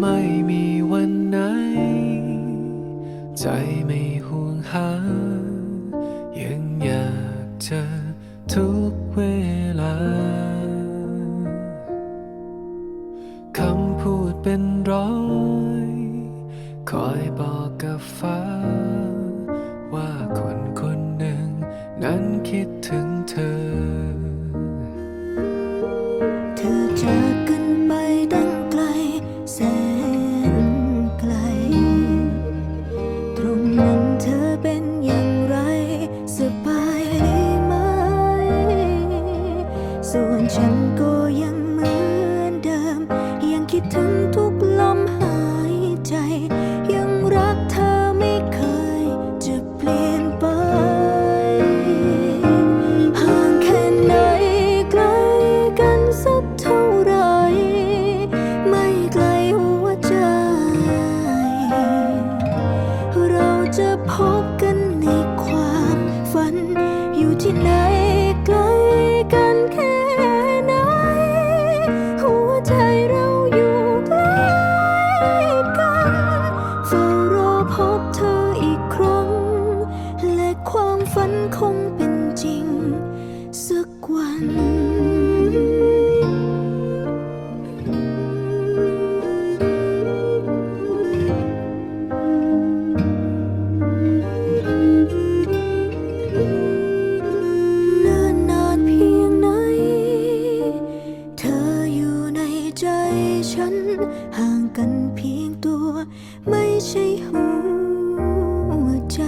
ไม่มีวันไหน ใจไม่ห่วงหา ยังอยากเจอทุกเวลา คำพูดเป็นร้อง คอยบอกกับฟ้า ว่าคนคนหนึ่ง นั้นคิดถึงเธอ เธอจากกันไปตั้งไกล แสนไกล ตรงนั้นเธอเป็นอย่างไรสบายดีไหม ส่วนฉันก็ยังเหมือนเดิม ยังคิดถึงทุก ฉันห่างกันเพียงตัว ไม่ใช่หัวใจ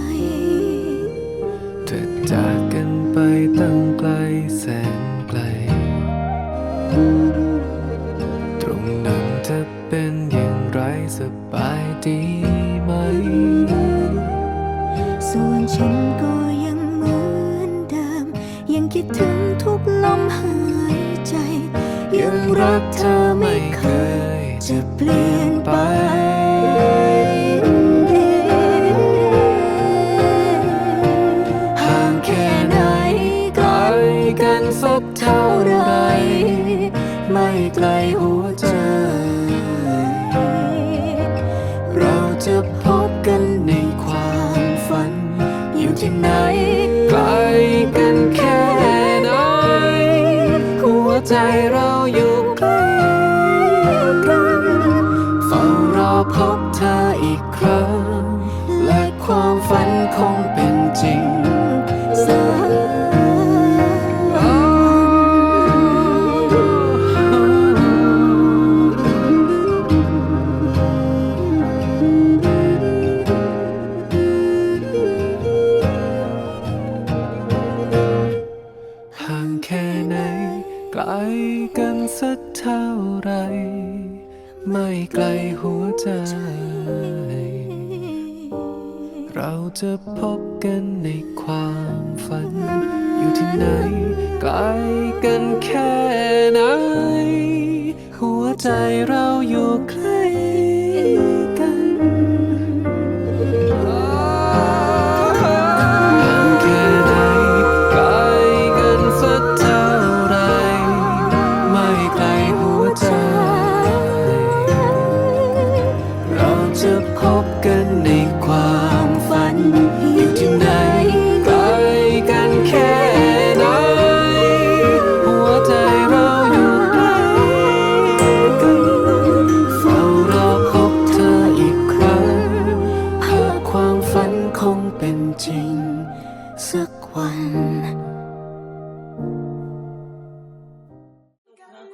เธอจาก คิดถึงทุกลมหายใจ ยังรักเธอไม่เคยจะเปลี่ยน ใจเราอยู่ใกล้กันเฝ้ารอพบเธออีก กลกันสักเท่าไร ไม่ไกลหัวใจ เราจะพบกันในความฝัน อยู่ที่ไหน ไกลกันแค่ไหน หัวใจเราอยู่ใกล้ เป็นจริงสักวัน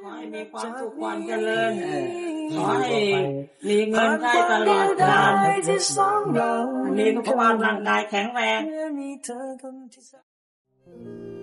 ขอให้มีความสุขความเจริญขอให้มีเงินได้ตลอดกาลมีสุขภาพร่างกายแข็งแรงมีเธอคนที่